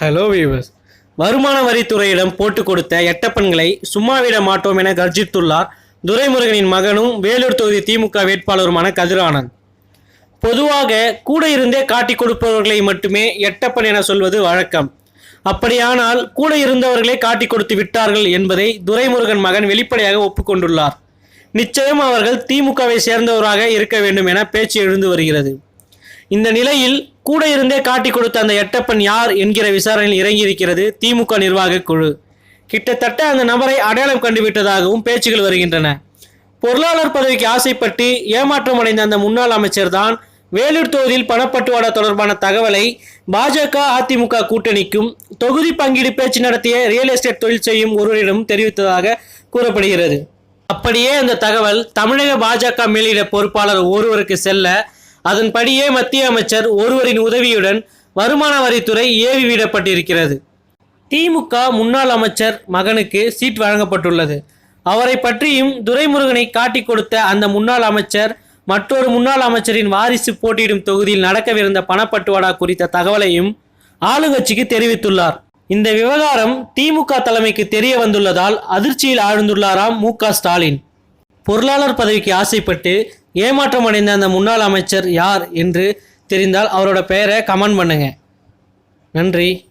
Hello viewers வருமான வரித்துறையிடம் போட்டு கொடுத்த எட்டப்பன்களை சும்மாவிட மாட்டோம் என கர்ஜித்துள்ளார் துரைமுருகனின் மகனும் வேலூர் தொகுதி திமுக வேட்பாளருமான கதிரானந்த் பொதுவாக கூட இருந்தே காட்டிக் கொடுப்பவர்களை மட்டுமே எட்டப்பன் என சொல்வது வழக்கம். அப்படியானால் கூட இருந்தவர்களே காட்டிக் கொடுத்து விட்டார்கள் என்பதை துரைமுருகன் மகன் வெளிப்படையாக ஒப்புக்கொண்டுள்ளார் நிச்சயம் அவர்கள் திமுகவை சேர்ந்தவராக இருக்க வேண்டும் என பேச்சு எழுந்து வருகிறது. இந்த நிலையில் கூட இருந்தே காட்டிக் கொடுத்த அந்த எட்டப்பன் யார் என்கிற விசாரணையில் இறங்கியிருக்கிறது திமுக நிர்வாக குழு. கிட்டத்தட்ட அந்த நபரை அடையாளம் கண்டுவிட்டதாகவும் பேச்சுகள் வருகின்றன. பொருளாளர் பதவிக்கு ஆசைப்பட்டு ஏமாற்றம் அடைந்த அந்த முன்னாள் அமைச்சர் தான் வேலூர் தொகுதியில் பணப்பட்டுவாடா தொடர்பான தகவலை பாஜக அதிமுக கூட்டணிக்கும் தொகுதி பங்கீடு பேச்சு நடத்திய ரியல் எஸ்டேட் தொழில் செய்யும் ஒருவரிடம் தெரிவித்ததாக கூறப்படுகிறது. அப்படியே அந்த தகவல் தமிழக பாஜக மேலிட பொறுப்பாளர் ஒருவருக்கு செல்ல அதன்படியே மத்திய அமைச்சர் ஒருவரின் உதவியுடன் வருமான வரித்துறை ஏவி விடப்பட்டிருக்கிறது. திமுக முன்னாள் அமைச்சர் மகனுக்கு சீட் வழங்கப்பட்டுள்ளது. அவரை பற்றியும் துரைமுருகனை காட்டிக் கொடுத்த அந்த முன்னாள் அமைச்சர் மற்றொரு முன்னாள் அமைச்சரின் வாரிசு போட்டியிடும் தொகுதியில் நடக்கவிருந்த பணப்பட்டுவாடா குறித்த தகவலையும் ஆளுங்கட்சிக்கு தெரிவித்துள்ளார். இந்த விவகாரம் திமுக தலைமைக்கு தெரிய வந்துள்ளதால் அதிர்ச்சியில் ஆழ்ந்துள்ளாராம் மு க ஸ்டாலின். பொருளாளர் பதவிக்கு ஆசைப்பட்டு ஏமாற்றம் அடைந்த அந்த முன்னாள் அமைச்சர் யார் என்று தெரிந்தால் அவரோட பெயரை கமெண்ட் பண்ணுங்க. நன்றி.